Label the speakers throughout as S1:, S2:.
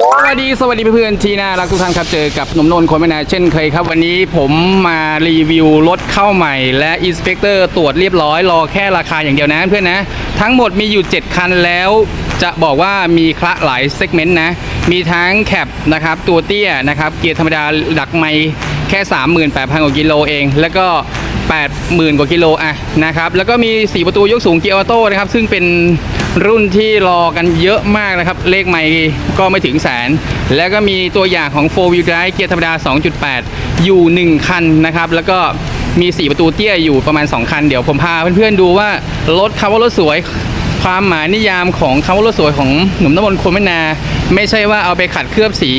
S1: สวัสดีสวัสดีเพื่อนๆที่น่ารักทุกท่านครับเจอกับหนมนนท์คนไม่นาเช่นเคยครับ วันนี้ผมมารีวิวรถเข้าใหม่ และอินสเปกเตอร์ตรวจเรียบร้อยรอแค่ราคาอย่างเดียวนะเพื่อนนะ ทั้งหมดมีอยู่ 7 คันแล้ว จะบอกว่ามีคละหลายเซกเมนต์นะ มีทั้งแคปนะครับตัวเตี้ยนะครับเกียร์ธรรมดาดักไม่แค่ 38,000กว่ากิโลเอง แล้วก็80,000กว่ากิโลอะนะครับแล้วก็มี 4 ประตูยกสูงเกียร์ออโต้นะครับซึ่งเป็น รุ่นที่รอกันเยอะมากนะครับ เลขไม่ก็ไม่ถึงแสน แล้วก็มีตัวอย่างของ 4 wheel drive เกียร์ธรรมดา 2.8 อยู่ 1 คันนะครับ แล้วก็มี 4 ประตูเตี้ยอยู่ประมาณ 2 คัน เดี๋ยวผมพาเพื่อนๆดูว่ารถคำว่ารถสวย ความหมายนิยามของคำว่ารถสวยของหนุ่มน้ำมนต์คนไม่นา ไม่ใช่ว่าเอาไปขัดเคลือบสี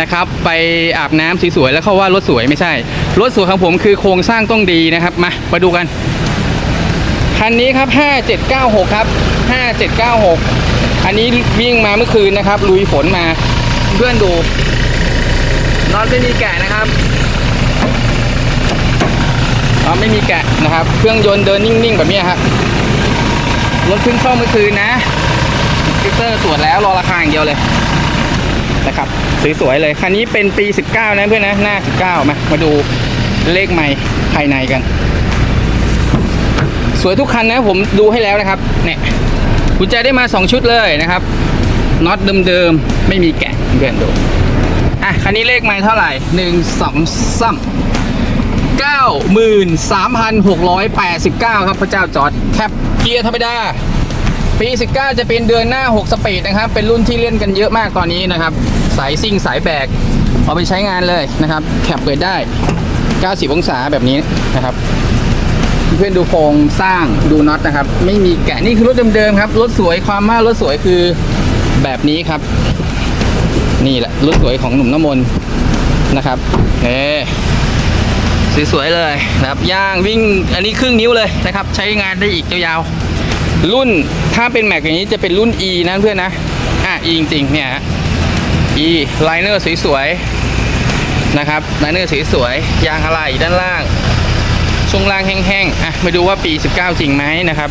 S1: นะครับ ไปอาบน้ำสวยๆแล้วเขาว่ารถสวยไม่ใช่ รถสวยของผมคือโครงสร้างต้องดีนะครับ มามาดูกัน คันนี้ครับ 5796 ครับ 5796 อันนี้วิ่งมาเมื่อคืนนะครับ ลุยฝนมาเพื่อนดูน็อตไม่มีแกะนะครับอ๋อไม่มีแกะนะครับ เครื่องยนต์เดินนิ่งๆ แบบนี้ครับรถเพิ่งเข้าเมื่อคืนนะสติ๊กเตอร์ตรวจแล้วรอราคาอย่างเดียวเลยนะครับสวยๆเลยคันนี้เป็นปี 19 นะเพื่อนนะหน้า 19 มามาดูเลขใหม่ภายในกัน สวยทุกคันนะผมดูให้แล้วนะครับเนี่ยกุญแจได้มา 2 ชุดเลยนะครับน็อตเดิมๆไม่มีแกะเพื่อนดูอะคันนี้เลขใหม่เท่าไหร่ 1 2 3 93,689 ครับพระเจ้าจอดแคปเกียร์ธรรมดาปี 19 จะเป็นเดือนหน้า 6 สปีดนะครับ เป็นรุ่นที่เล่นกันเยอะมากตอนนี้นะครับ สายซิ่งสายแบก เอาไปใช้งานเลยนะครับ แคปเปิดได้ 90 องศาแบบนี้นะครับ เพื่อนดูโครงสร้างดูน็อตนะครับ ไม่มีแกะนี่คือรถเดิมๆครับรถสวยความมากรถสวยคือแบบนี้ครับ นี่แหละรถสวยของหนุ่มน้ำมนต์นะครับเน่สวยๆเลยนะครับย่างวิ่งอันนี้ครึ่งนิ้วเลยนะครับ ใช้งานได้อีกยาวๆรุ่นถ้าเป็นแม็กอย่างนี้จะเป็นรุ่น E นะเพื่อนนะอะ E จริงๆเนี่ย E ไลเนอร์สวยๆนะครับไลเนอร์สวยๆยางอะไรด้านล่าง ช่วงล่างแห้งๆอะมาดูว่าปี 19 จริงไหมนะครับ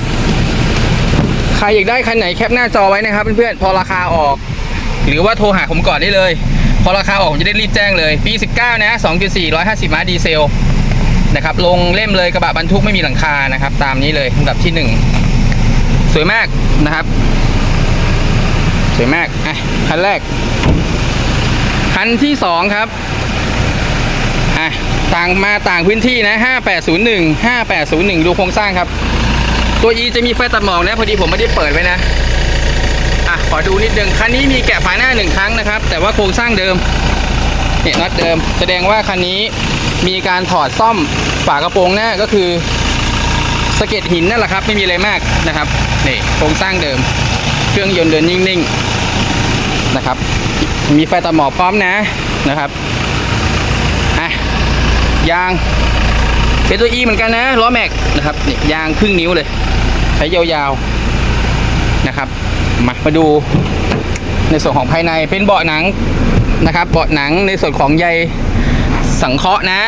S1: ใครอยากได้คันไหนแคปหน้าจอไว้นะครับเพื่อนๆพอราคาออก หรือว่าโทรหาผมก่อนได้เลย พอราคาออกผมจะได้รีบแจ้งเลย ปี 19 นะ 2.4 150ม้าดีเซลนะครับลงเล่มเลยกระบะบรรทุกไม่มีหลังคานะครับ ตามนี้เลยลำดับที่ 1 สวยมากนะครับ สวยมากอะคันแรกคันที่ 2 ครับ อะต่างมาต่างพื้นที่นะ 5801 5801 ดูโครงสร้างครับ ตัว E จะมีไฟตัดหมอกนะ พอดีผมไม่ได้เปิดไว้นะ อะ ขอดูนิดนึง คันนี้มีแกะฝาหน้าหนึ่งครั้งนะครับ แต่ว่าโครงสร้างเดิม เนี่ยน็อตเดิม แสดงว่าคันนี้มีการถอดซ่อมฝากระโปรงหน้าก็คือสะเก็ดหินนั่นแหละครับ ไม่มีอะไรมากนะครับ นี่โครงสร้างเดิม เครื่องยนต์เดินนิ่งๆ นะครับ มีไฟตัดหมอกพร้อมนะนะครับ ยางเป็นตัว E เหมือนกันนะล้อแม็กนะครับนี่ยางครึ่งนิ้วเลย ใช้ยาวๆนะครับ มามาดูในส่วนของภายในเป็นเบาะหนังนะครับ เบาะหนังในส่วนของใยสังเคราะห์นะ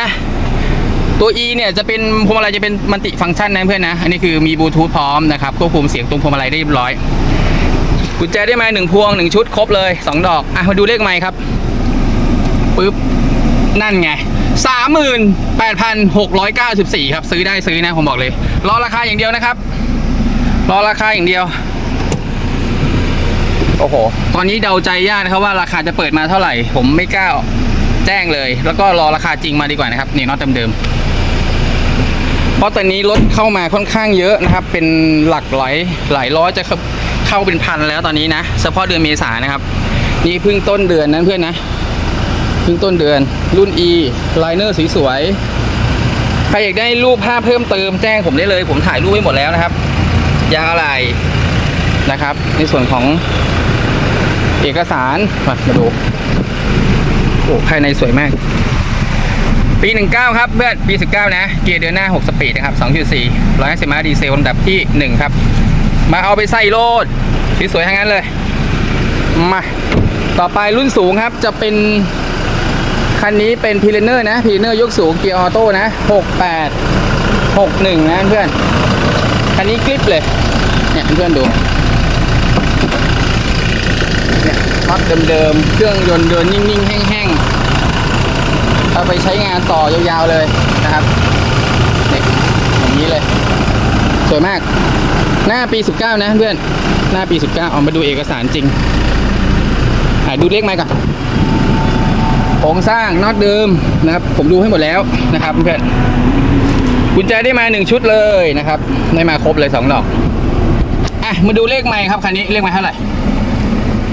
S1: ตัว E เนี่ยจะเป็นพวงมาลัยจะเป็นมัลติฟังก์ชันนะเพื่อนนะ อันนี้คือมีบลูทูธพร้อมนะครับควบคุมเสียงตรงพวงมาลัยได้เรียบร้อยกุญแจได้มาหนึ่งพวงหนึ่งชุดครบเลยสองดอกอะมาดูเลขไมค์ครับปึ๊บนั่นไง สามหมื่นแปดพันหกร้อยเก้าสิบสี่ครับ ซื้อได้ซื้อนะ ผมบอกเลย รอราคาอย่างเดียวนะครับ รอราคาอย่างเดียว โอ้โห ตอนนี้เดาใจยากนะครับว่าราคาจะเปิดมาเท่าไหร่ ผมไม่กล้าแจ้งเลย แล้วก็รอราคาจริงมาดีกว่านะครับ นี่น็อตเดิมๆเพราะตอนนี้รถเข้ามาค่อนข้างเยอะนะครับ เป็นหลักหลายหลายร้อยจะเข้าเป็นพันแล้วตอนนี้นะเฉพาะเดือนเมษายนนะครับ นี่เพิ่งต้นเดือนนั้นเพื่อนนะ เพิ่งต้นเดือน รุ่น E ไลเนอร์สีสวย ใครอยากได้รูปภาพเพิ่มเติมแจ้งผมได้เลย ผมถ่ายรูปไว้หมดแล้วนะครับ ยางอะไรนะครับ ในส่วนของเอกสารมามาดูโอ้ภายในสวยมาก ปี 19 ครับเพื่อนปี 19 นะ เกียร์เดือนหน้า 6 สปีดนะครับ 2.4 150ม้าดีเซลลำดับที่ 1 ครับ มาเอาไปใส่โลดสวยๆทั้งนั้นเลย มา ต่อไปรุ่นสูงครับจะเป็น คันนี้เป็นพีเรเนอร์นะพีเรเนอร์ยกสูงเกียร์ออโต้นะ 68 61 นะเพื่อน คันนี้คลิปเลย เนี่ยเพื่อนดู เนี่ยน็อตเดิมๆ เครื่องยนต์เดินนิ่งๆ แห้งๆ เอาไปใช้งานต่อยาวๆเลยนะครับเนี่อย่างนี้เลย สวยมาก หน้าปี 19 นะเพื่อน หน้าปี 19 เอามาดูเอกสารจริงอะดูเลขไหมก่อน โครงสร้างน็อตเดิมนะครับ ผมดูให้หมดแล้วนะครับเพื่อนกุญแจได้มาหนึ่งชุดเลยนะครับได้มาครบเลยสองดอกอะมาดูเลขไม้ครับคันนี้เลขไม้เท่าไหร่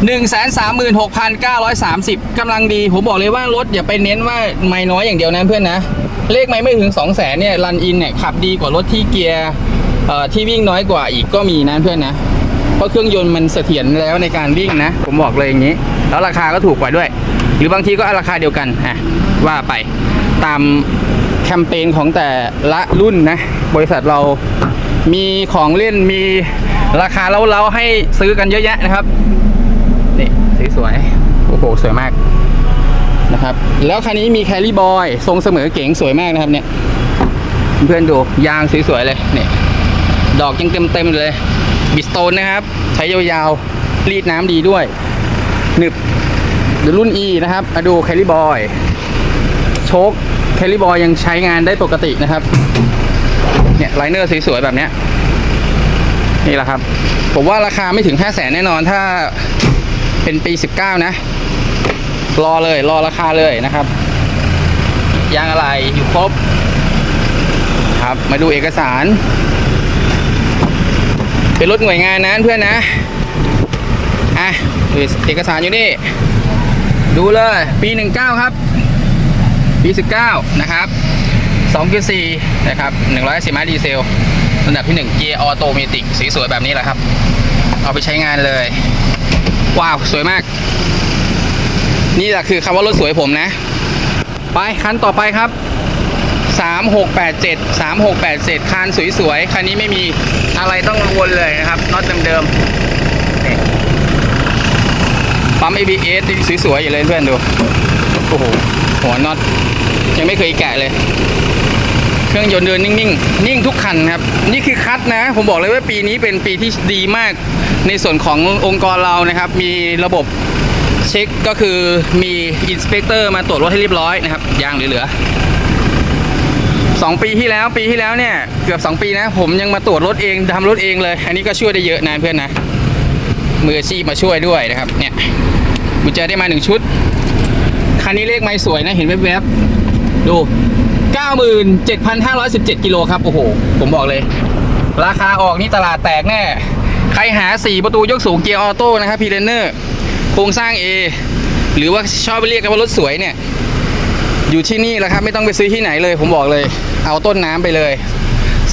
S1: หนึ่งแสนสามหมื่นหกพันเก้าร้อยสามสิบกำลังดี ผมบอกเลยว่ารถอย่าไปเน้นว่าไม่น้อยอย่างเดียวนะเพื่อนนะ เลขไม่ไม่ถึงสองแสนเนี่ยรันอินเนี่ยขับดีกว่ารถที่เกียร์เอ่อที่วิ่งน้อยกว่าอีกก็มีนะเพื่อนนะเพราะเครื่องยนต์มันเสถียรแล้วในการวิ่งนะ ผมบอกเลยอย่างนี้ แล้วราคาก็ถูกกว่าด้วย รือบางทีก็ราคาเดียวกันอะว่าไปตามแคมเปญของแต่ละรุ่นนะ บริษัทเรามีของเล่นมีราคาเล้าๆให้ซื้อกันเยอะแยะนะครับนี่สวยๆโอ้โหสวยมากนะครับแล้วคันนี้มีแคลรี่บอยทรงเสมอเก๋งสวยมากนะครับเนี่ยเพื่อนดูยางสวยๆเลยนี่ดอกยังเต็มๆเลยบิสโตนนะครับ ใช้ยาวๆรีดน้ำดีด้วยหนึบ เดี๋ยวรุ่น E นะครับมาดูแคลรี่บอยโชคแคลรี่บอยยังใช้งานได้ปกตินะครับ เนี่ยไลเนอร์สวยๆแบบเนี้ยนี่แหละครับ ผมว่าราคาไม่ถึง 5 0 0แสนแน่นอนถ้าเป็นปี 19 นะ รอเลยรอราคาเลยนะครับ ยางอะไรอยู่ครบ ครับมาดูเอกสาร เป็นรถหน่วยงานนะเพื่อนนะ อะ เอกสารอยู่นี่ ดูเลยปี 19 ครับ ปี 19 นะครับ 2.4 นะครับ110ม้าดีเซลลำดับที่ 1 เกียร์ออโตเมติกสีสวยแบบนี้แหละครับ เอาไปใช้งานเลย ว้าว สวยมาก นี่แหละคือคำว่ารถสวยผมนะ ไป คันต่อไปครับ 3687 3687 คันสวยๆ คันนี้ไม่มีอะไรต้องกังวลเลยนะครับน็อตเดิมๆ ปั๊ม ABS ที่สวยๆอยู่เลยเพื่อนดูโอ้โหหัวน็อตยังไม่เคยแกะเลย เครื่องยนต์เดินนิ่งๆ นิ่งทุกคันครับ นี่คือคัดนะ ผมบอกเลยว่าปีนี้เป็นปีที่ดีมาก ในส่วนขององค์กรเรานะครับ มีระบบเช็คก็คือมีอินสเปกเตอร์มาตรวจรถให้เรียบร้อยนะครับยางเหลือๆสองปีที่แล้วปีที่แล้วเนี่ย เกือบ 2 ปีนะ ผมยังมาตรวจรถเองทำรถเองเลย อันนี้ก็ช่วยได้เยอะนะเพื่อนนะ มืออาชีพมาช่วยด้วยนะครับ เนี่ยกุญแจได้มาหนึ่งชุด คันนี้เลขไม่สวยนะเห็นแวบๆดู 97,517 กิโลครับ โอ้โห ผมบอกเลย ราคาออกนี่ตลาดแตกแน่ ใครหา 4 ประตูยกสูงเกียร์ออโต้นะครับพีเรนเนอร์ โครงสร้าง A หรือว่าชอบไปเรียกกันว่ารถสวยเนี่ย อยู่ที่นี่แหละครับ ไม่ต้องไปซื้อที่ไหนเลย ผมบอกเลย เอาต้นน้ำไปเลย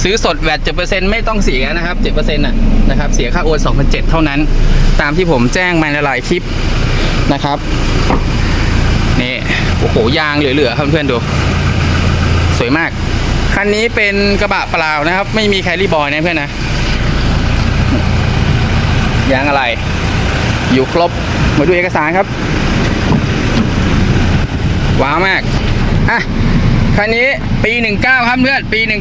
S1: ซื้อสดแวดเจ็ดเปอร์เซ็นต์ไม่ต้องเสียนะครับเจ็ดเปอร์เซ็นต์นะครับ เสียค่าโอนสองพันเจ็ดเท่านั้น ตามที่ผมแจ้งมาในหลายคลิปนะครับนี่โอ้โหยางเหลือๆครับเพื่อนๆดู สวยมาก คันนี้เป็นกระบะเปล่านะครับ ไม่มีแคลรี่บอยนะเพื่อนนะยางอะไร อยู่ครบมาดูเอกสารครับ ว้าวมากอะคันนี้ปี 19 ครับเพื่อนปี 19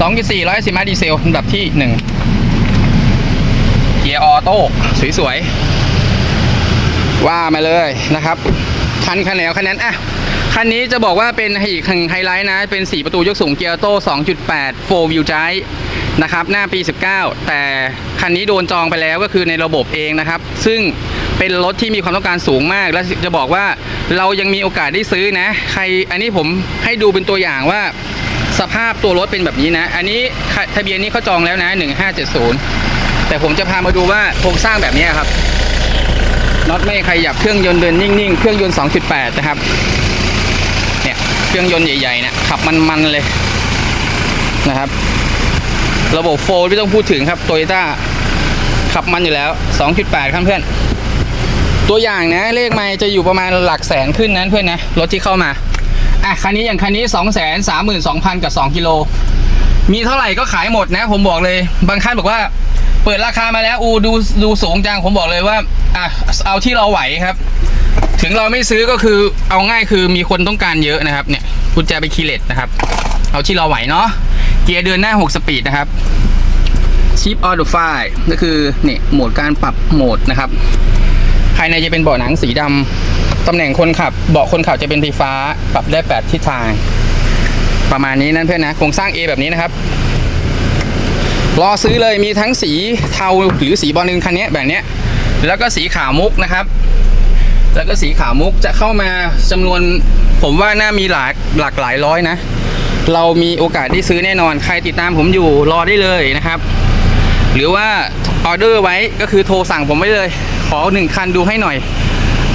S1: 2.4 110ม้าดีเซลลำดับที่1เกียร์ ออโต้สวยๆ ว่ามาเลยนะครับ คันคันไหนเอาคันนั้นอะคันนี้จะบอกว่าเป็นอีกไฮไลท์นะ เป็น 4 ประตูยกสูงเกียร์ออโต้ 2.8 4 wheel drive นะครับ หน้าปี 19 แต่คันนี้โดนจองไปแล้วก็คือในระบบเองนะครับ ซึ่งเป็นรถที่มีความต้องการสูงมาก และจะบอกว่าเรายังมีโอกาสได้ซื้อนะ ใครอันนี้ผมให้ดูเป็นตัวอย่างว่าสภาพตัวรถเป็นแบบนี้นะ อันนี้ทะเบียนนี้เขาจองแล้วนะ 1570 แต่ผมจะพามาดูว่าโครงสร้างแบบนี้ครับน็อตไม่ขยับเครื่องยนต์เดินนิ่งๆ เครื่องยนต์ 2.8 นะครับ เนี่ยเครื่องยนต์ใหญ่ๆเนี่ยขับมันๆเลยนะครับ ระบบโฟล์ไม่ต้องพูดถึงครับโตโยต้าขับมันอยู่แล้ว 2.8 ครับเพื่อน ตัวอย่างนะเลขไม่จะอยู่ประมาณหลักแสนขึ้นนะเพื่อนนะ รถที่เข้ามาอะคันนี้อย่างคันนี้ 2 3 2 0 0 0 กับ 2 กิโล มีเท่าไหร่ก็ขายหมดนะ ผมบอกเลย บางท่านบอกว่า เปิดราคามาแล้วอูดูดูสูงจังผมบอกเลยว่าอะเอาที่เราไหวครับ ถึงเราไม่ซื้อก็คือเอาง่ายคือมีคนต้องการเยอะนะครับเนี่ยกุญแจไปคีเลตนะครับ เอาที่เราไหวเนาะเกียร์เดินหน้า 6 สปีดนะครับชิปออโตไฟก็คือเนี่ยโหมดการปรับโหมดนะครับ ภายในจะเป็นเบาะหนังสีดำตำแหน่งคนขับเบาะคนขับจะเป็นไฟฟ้า ปรับได้แปดทิศทาง ประมาณนี้นั่นเพื่อนนะโครงสร้าง A แบบนี้นะครับ รอซื้อเลยมีทั้งสีเทาหรือสีบอลนึงคันนี้แบบนี้แล้วก็สีขาวมุกนะครับ แล้วก็สีขาวมุกจะเข้ามาจำนวนผมว่าน่ามีหลากหลากหลายร้อยนะ เรามีโอกาสได้ซื้อแน่นอนใครติดตามผมอยู่รอได้เลยนะครับ หรือว่าออเดอร์ไว้ก็คือโทรสั่งผมไว้เลย ขอหนึ่งคันดูให้หน่อย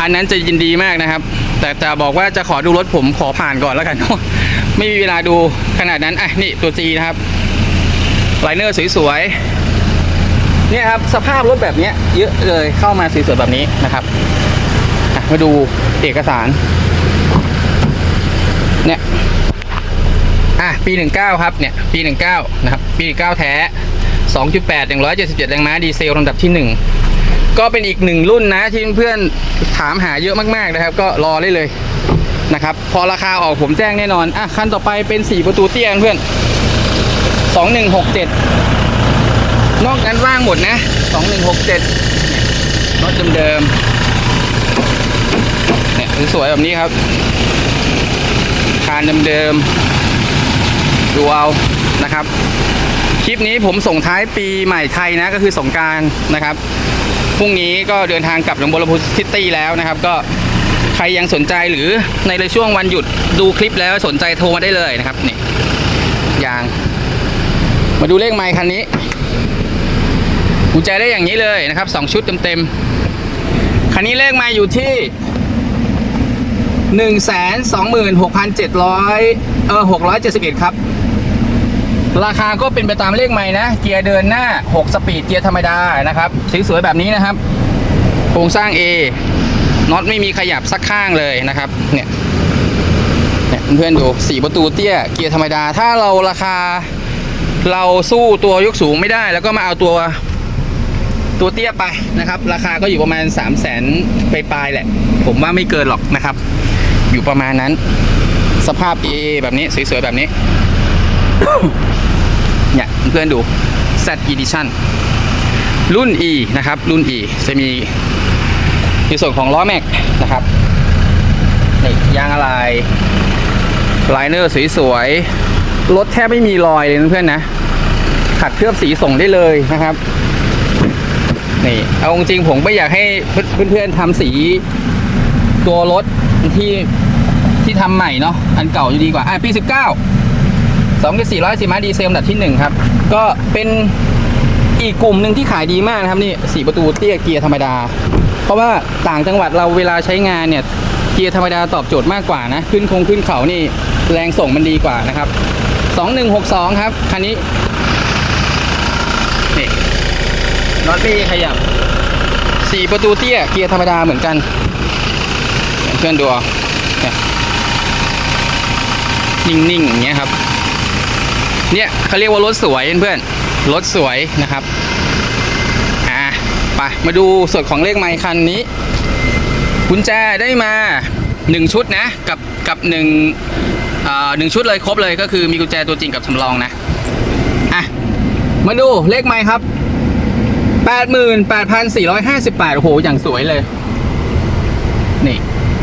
S1: อันนั้นจะยินดีมากนะครับ แต่จะบอกว่าจะขอดูรถผมขอผ่านก่อนแล้วกัน ไม่มีเวลาดูขนาดนั้นอะนี่ตัว G นะครับ ไลเนอร์สวยๆเนี่ยครับสภาพรถแบบนี้เยอะเลยเข้ามาสวยๆแบบนี้นะครับมาดูเอกสารเนี่ยอะปี 19 ครับเนี่ยปี 19 นะครับ ปี19แท้ 2.8 177 แรงม้าดีเซลลำดับที่ 1 ก็เป็นอีกหนึ่งรุ่นนะที่เพื่อนถามหาเยอะมากๆนะครับ ก็รอได้เลยนะครับ พอราคาออกผมแจ้งแน่นอน อะ คันต่อไปเป็น 4 ประตูเตี้ยเพื่อน 2167นอกนั้นว่างหมดนะ2167รถเดิมๆเนี่ยสวยแบบนี้ครับ คานเดิมๆดูเอานะครับ คลิปนี้ผมส่งท้ายปีใหม่ไทยนะก็คือสงการนะครับพรุ่งนี้ก็เดินทางกลับหนองบัวลำพูซิตี้แล้วนะครับ ก็ใครยังสนใจหรือในช่วงวันหยุดดูคลิปแล้วสนใจโทรมาได้เลยนะครับนี่ยาง มาดูเลขไมค์คันนี้กุญแจได้อย่างนี้เลยนะครับสองชุดเต็มๆคันนี้เลขไมค์อยู่ที่หนึ่งแสนสองหมื่นหกพันเจ็ดร้อยเออหกร้อยเจ็ดสิบเอ็ดครับ ราคาก็เป็นไปตามเลขใหม่นะ เกียร์เดินหน้า6สปีดเกียร์ธรรมดานะครับสวยๆแบบนี้นะครับโครงสร้าง A น็อตไม่มีขยับสักข้างเลยนะครับ เนี่ยเนี่ยเพื่อนๆดูสี่ประตูเตี้ยเกียร์ธรรมดา ถ้าเราราคา เราสู้ตัวยกสูงไม่ได้ แล้วก็มาเอาตัวตัวเตี้ยไปนะครับ ราคาก็อยู่ประมาณ 3 0 0แสนปลายๆแหละ ผมว่าไม่เกินหรอกนะครับ อยู่ประมาณนั้น สภาพ A แบบนี้ สวยๆ แบบนี้ เนี่ยเพื่อนๆดู Z Edition รุ่น E นะครับ รุ่น E จะมีในส่วนของล้อแม็กนะครับนี่ยางอะไรไลเนอร์สวยๆรถแทบไม่มีรอยเลยเพื่อนนะ ขัดเคลือบสีส่งได้เลยนะครับนี่เอาจริงผมไม่อยากให้เพื่อนๆทำสีตัวรถที่ที่ทำใหม่เนาะอันเก่าอยู่ดีกว่าอะปี19 2กับ400สิม้าดีเซลอัดับที่1ครับ ก็เป็นอีกกลุ่มหนึ่งที่ขายดีมากนะครับนี่4ประตูเตี้ยเกียร์ธรรมดา เพราะว่าต่างจังหวัดเราเวลาใช้งานเนี่ยเกียร์ธรรมดาตอบโจทย์มากกว่านะ ขึ้นคงขึ้นเขานี่แรงส่งมันดีกว่านะครับ 2162 ครับ คันนี้ น็อตไม่ขยับ4ประตูเตี้ยเกียร์ธรรมดาเหมือนกันเพื่อนดูนิ่งๆอย่างเงี้ยครับ เนี่ยเขาเรียกว่ารถสวยเพื่อนๆรถสวยนะครับอะไปมาดูส่วนของเลขไมค์คันนี้กุญแจได้มาหนึ่งชุดนะกับกับหนึ่งอ่าหนึ่งชุดเลยครบเลยก็คือมีกุญแจตัวจริงกับสำรองนะอะมาดูเลขไมค์ครับ 88,458 โอ้โห อย่างสวยเลย นี่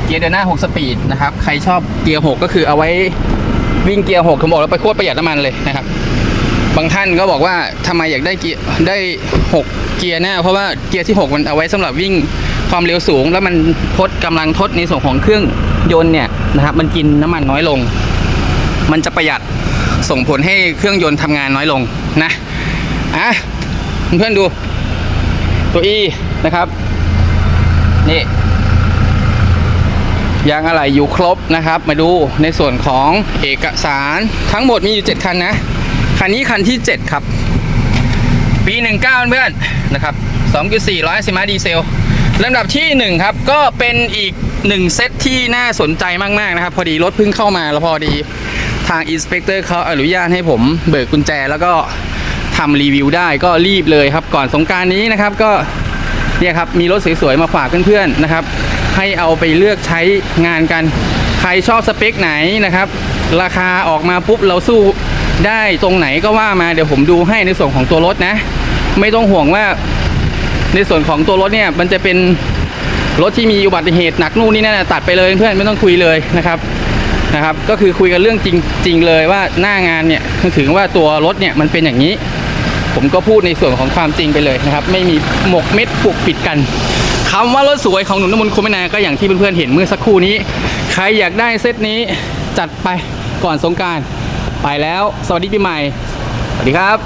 S1: เกียร์เดินหน้า 6 สปีดนะครับ ใครชอบเกียร์ 6 ก็คือเอาไว้วิ่งเกียร์ 6ผมบอกแล้วไปโคตรประหยัดน้ำมันเลยนะครับ บางท่านก็บอกว่าทำไมอยากได้เกียร์ได้ 6 เกียร์หน้า เพราะว่าเกียร์ที่ 6 มันเอาไว้สำหรับวิ่งความเร็วสูง แล้วมันทดกำลังทดในส่วนของเครื่องยนต์เนี่ยนะครับ มันกินน้ำมันน้อยลง มันจะประหยัดส่งผลให้เครื่องยนต์ทำงานน้อยลงนะอะเพื่อนดู ตัว E นะครับ นี่ยางอะไรอยู่ครบนะครับ มาดูในส่วนของเอกสารทั้งหมดมีอยู่ 7 คันนะ คันนี้คันที่ 7 ครับ ปี 19 เพื่อนนะครับ2.400ซิมาดีเซลลำดับที่ 1 ครับ ก็เป็นอีก 1 เซตที่น่าสนใจมาก ๆ นะครับ พอดีรถเพิ่งเข้ามาแล้วพอดีทางอินสเปกเตอร์เขาอนุญาตให้ผมเบิกกุญแจแล้วก็ ทำรีวิวได้ก็รีบเลยครับ ก่อนสงการนี้นะครับก็เนี่ยครับมีรถสวยๆมาฝากเพื่อนๆนะครับ ให้เอาไปเลือกใช้งานกัน ใครชอบสเปคไหนนะครับ ราคาออกมาปุ๊บเราสู้ได้ตรงไหนก็ว่ามาเดี๋ยวผมดูให้ในส่วนของตัวรถนะ ไม่ต้องห่วงว่าในส่วนของตัวรถเนี่ยมันจะเป็นรถที่มีอุบัติเหตุหนักนู่นนี่นั่นตัดไปเลยเพื่อนไม่ต้องคุยเลยนะครับนะครับ ก็คือคุยกันเรื่องจริงจริงเลยว่าหน้างานเนี่ยถึงว่าตัวรถเนี่ยมันเป็นอย่างนี้ ผมก็พูดในส่วนของความจริงไปเลยนะครับ ไม่มีหมกเม็ดปลุกปิดกันคำว่ารถสวยของหนุ่มน้ำมนต์คมนาก็อย่างที่เพื่อนๆเห็นเมื่อสักครู่นี้ ใครอยากได้เซตนี้จัดไปก่อนสงการไปแล้ว สวัสดีปีใหม่ สวัสดีครับ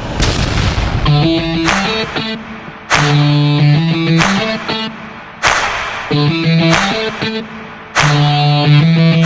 S2: Thank you.